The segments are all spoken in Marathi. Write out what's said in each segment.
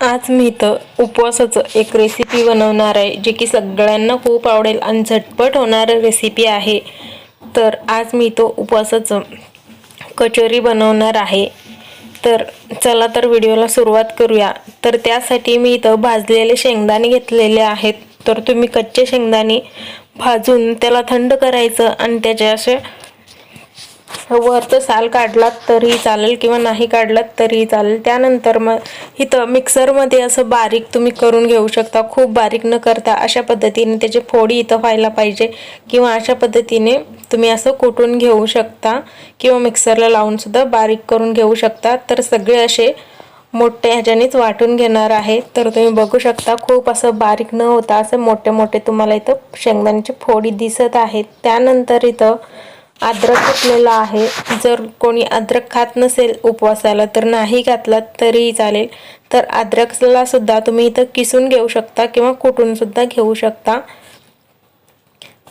आज मी इथं उपवासाचं एक रेसिपी बनवणार आहे जे की सगळ्यांना खूप आवडेल आणि झटपट होणारं रेसिपी आहे. तर आज मी इथं उपवासाचं कचोरी बनवणार आहे. तर चला तर व्हिडिओला सुरुवात करूया. तर त्यासाठी मी इथं भाजलेले शेंगदाणे घेतलेले आहेत. तर तुम्ही कच्चे शेंगदाणे भाजून त्याला थंड करायचं आणि त्याचे असे वरचं साल काढलात तरी चालेल किंवा नाही काढलात तरी चालेल. त्यानंतर मग इथं मिक्सरमध्ये असं बारीक तुम्ही करून घेऊ शकता. खूप बारीक न करता अशा पद्धतीने त्याची फोडी इथं व्हायला पाहिजे किंवा अशा पद्धतीने तुम्ही असं कुटून घेऊ शकता किंवा मिक्सरला लावूनसुद्धा बारीक करून घेऊ शकता. तर सगळे असे मोठे ह्याच्यानेच वाटून घेणार आहे. तर तुम्ही बघू शकता खूप असं बारीक न होता असं मोठे मोठे तुम्हाला इथं शेंगदाण्याची फोडी दिसत आहेत. त्यानंतर इथं अद्रक घेतलेला आहे? जर कोणी अद्रक खात नसेल उपवासाला तर नाही घातला तरीही चालेल. तर अद्रकला सुद्धा तुम्ही इथं किसून घेऊ शकता किंवा कुटून सुद्धा घेऊ शकता.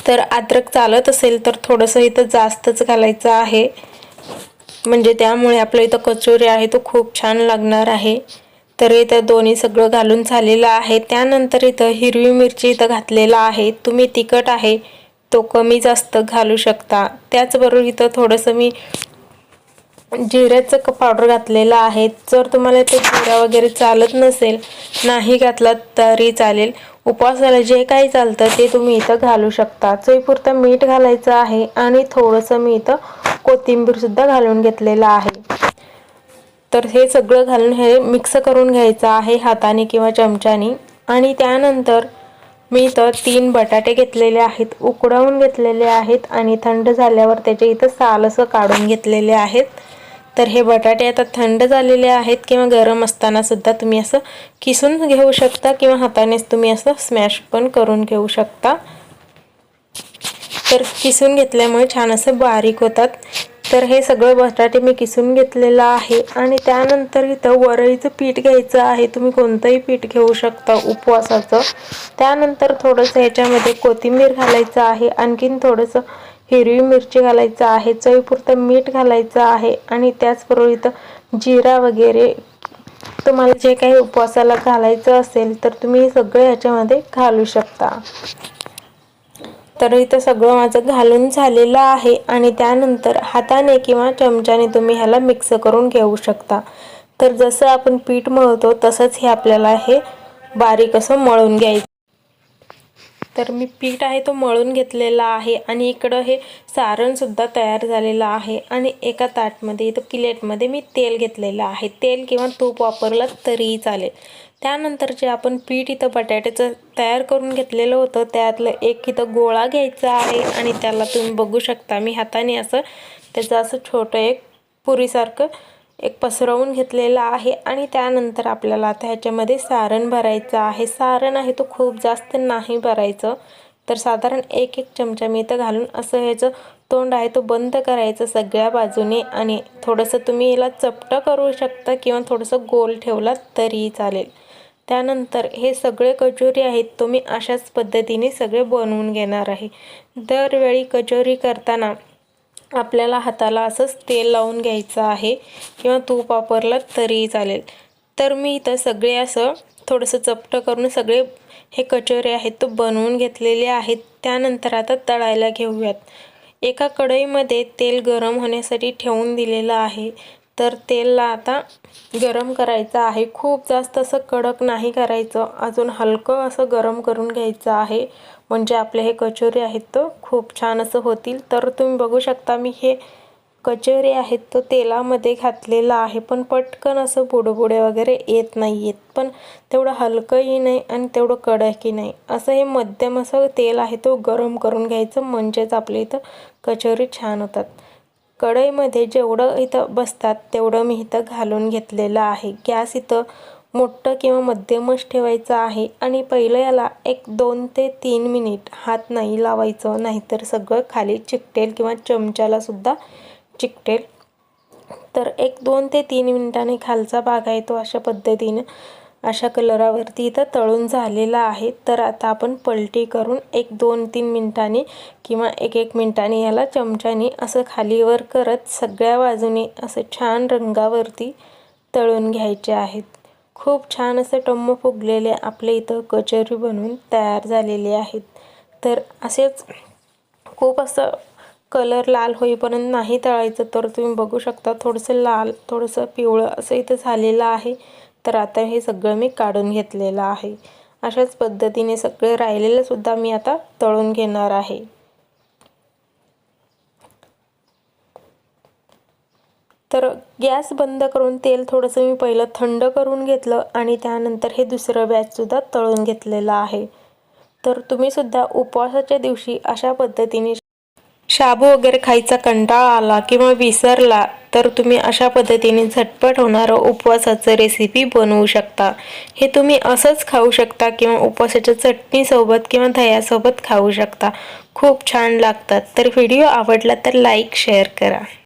तर अद्रक चालत असेल तर थोडंसं इथं जास्तच घालायचं आहे. म्हणजे त्यामुळे आपलं इथं कचोरी आहे तो खूप छान लागणार आहे. तर इथं दोन्ही सगळं घालून झालेलं आहे. त्यानंतर इथं हिरवी मिरची इथं घातलेला आहे. तुम्ही तिखट आहे तो कमी जास्त घालू शकता. त्याचबरोबर इथं थोडंसं मी जिऱ्याचं क पावडर घातलेलं आहे. जर तुम्हाला ते जिरा वगैरे चालत नसेल नाही घातला तरी चालेल. उपवासाला जे काही चालतं ते तुम्ही इथं घालू शकता. चवीपुरतं मीठ घालायचं आहे आणि थोडंसं मी इथं कोथिंबीरसुद्धा घालून घेतलेलं आहे. तर हे सगळं घालून हे मिक्स करून घ्यायचं आहे हाताने किंवा चमच्याने. आणि त्यानंतर मी इथं तीन बटाटे घेतलेले आहेत उकडवून घेतलेले आहेत आणि थंड झाल्यावर त्याचे इथं साल असं काढून घेतलेले आहेत. तर हे बटाटे आता थंड झालेले आहेत किंवा गरम असतानासुद्धा तुम्ही असं किसून घेऊ शकता किंवा हातानेच तुम्ही असं स्मॅश पण करून घेऊ शकता. तर किसून घेतल्यामुळे छान असं बारीक होतात. तर हे सगळं बटाटे मी किसून घेतलेलं आहे. आणि त्यानंतर इथं वरळीचं पीठ घ्यायचं आहे. तुम्ही कोणतंही पीठ घेऊ शकता उपवासाचं. त्यानंतर थोडंसं ह्याच्यामध्ये कोथिंबीर घालायचं आहे. आणखीन थोडंसं हिरवी मिरची घालायचं आहे. चवीपुरतं मीठ घालायचं आहे. आणि त्याचबरोबर इथं जिरा वगैरे. तुम्हाला जे काही उपवासाला घालायचं असेल तर तुम्ही सगळं ह्याच्यामध्ये घालू शकता. तर इथं सगळं माझं घालून झालेलं आहे आणि त्यानंतर हाताने किंवा चमच्याने तुम्ही ह्याला मिक्स करून घेऊ शकता. तर जसं आपण पीठ मळतो तसंच हे आपल्याला हे बारीक असं मळून घ्यायचं. तर मी पीठ आहे तो मळून घेतलेला आहे आणि इकडं हे सारणसुद्धा तयार झालेलं आहे. आणि एका ताटमध्ये इथं प्लेटमध्ये मी तेल घेतलेलं आहे. तेल किंवा तूप वापरलं तरीही चालेल. त्यानंतर जे आपण पीठ इथं बटाट्याचं तयार करून घेतलेलं होतं त्यातलं एक इथं गोळा घ्यायचा आहे आणि त्याला तुम्ही बघू शकता. मी हाताने असं त्याचं असं छोटं एक पुरीसारखं एक पसरवून घेतलेलं आहे आणि त्यानंतर आपल्याला आता ह्याच्यामध्ये सारण भरायचं आहे. सारण आहे तो खूप जास्त नाही भरायचं. तर साधारण एक एक चमचा मी इथं घालून असं ह्याचं तोंड आहे तो बंद करायचं सगळ्या बाजूने. आणि थोडंसं तुम्ही याला चपटं करू शकता किंवा थोडंसं गोल ठेवला तरीही चालेल. त्यानंतर हे सगळे कचोरी आहेत तुम्ही अशाच पद्धतीने सगळे बनवून घेणार आहे. दरवेळी कचोरी करताना आपल्याला हाताला असंच तेल लावून घ्यायचं आहे किंवा तूप वापरलं तरीही चालेल. तर मी इथं सगळे असं थोडंसं चपटं करून सगळे हे कचोरे आहेत तो बनवून घेतलेले आहेत. त्यानंतर आता तळायला घेऊयात. एका कढईमध्ये तेल गरम होण्यासाठी ठेवून दिलेलं आहे. तर तेलला आता गरम करायचं आहे. खूप जास्त असं कडक नाही करायचं. अजून हलकं असं गरम करून घ्यायचं आहे. म्हणजे आपले हे कचोरी आहेत तो खूप छान असं होतील. तर तुम्ही बघू शकता मी हे कचोरी आहेत तो तेलामध्ये घातलेला आहे. पण पटकन असं बुडबुडे वगैरे येत नाही येत पण तेवढं हलकंही नाही आणि तेवढं कडकही नाही. असं हे मध्यम असं तेल आहे तो गरम करून घ्यायचं. म्हणजेच आपल्या इथं कचोरी छान होतात. कढईमध्ये जेवढं इथं बसतात तेवढं मी इथं घालून घेतलेलं आहे. गॅस इथं मोठं किंवा मध्यमच ठेवायचं आहे आणि पहिलं याला एक दोन ते तीन मिनिट हात नाही लावायचं नाहीतर सगळं खाली चिकटेल किंवा चमच्यालासुद्धा चिकटेल. तर एक दोन ते तीन मिनिटांनी खालचा भाग आहे तो अशा पद्धतीनं अशा कलरावरती इथं तळून झालेला आहे. तर आता आपण पलटी करून एक दोन तीन मिनटांनी किंवा एक एक मिनटांनी याला चमच्याने असं खालीवर करत सगळ्या बाजूने असं छान रंगावरती तळून घ्यायचे आहेत. खूप छान असे टम्म फुगलेले आपले इथं कचोरी बनवून तयार झालेले आहेत. तर असेच खूप असं कलर लाल होईपर्यंत नाही तळायचं. तर तुम्ही बघू शकता थोडंसं लाल थोडंसं पिवळं असं इथं झालेलं आहे. तर आता हे सगळं मी काढून घेतलेलं आहे. अशाच पद्धतीने सगळे राहिलेलं सुद्धा मी आता तळून घेणार आहे. तर गॅस बंद करून तेल थोडंसं मी पहिलं थंड करून घेतलं आणि त्यानंतर हे दुसरं बॅचसुद्धा तळून घेतलेलं आहे. तर तुम्हीसुद्धा उपवासाच्या दिवशी अशा पद्धतीने शाबू वगैरे खायचा कंटाळा आला किंवा विसरला तर तुम्ही अशा पद्धतीने झटपट होणारं उपवासाचं रेसिपी बनवू शकता. हे तुम्ही असंच खाऊ शकता किंवा उपवासाच्या चटणीसोबत किंवा दह्यासोबत खाऊ शकता. खूप छान लागतात. तर व्हिडिओ आवडला तर लाईक शेअर करा.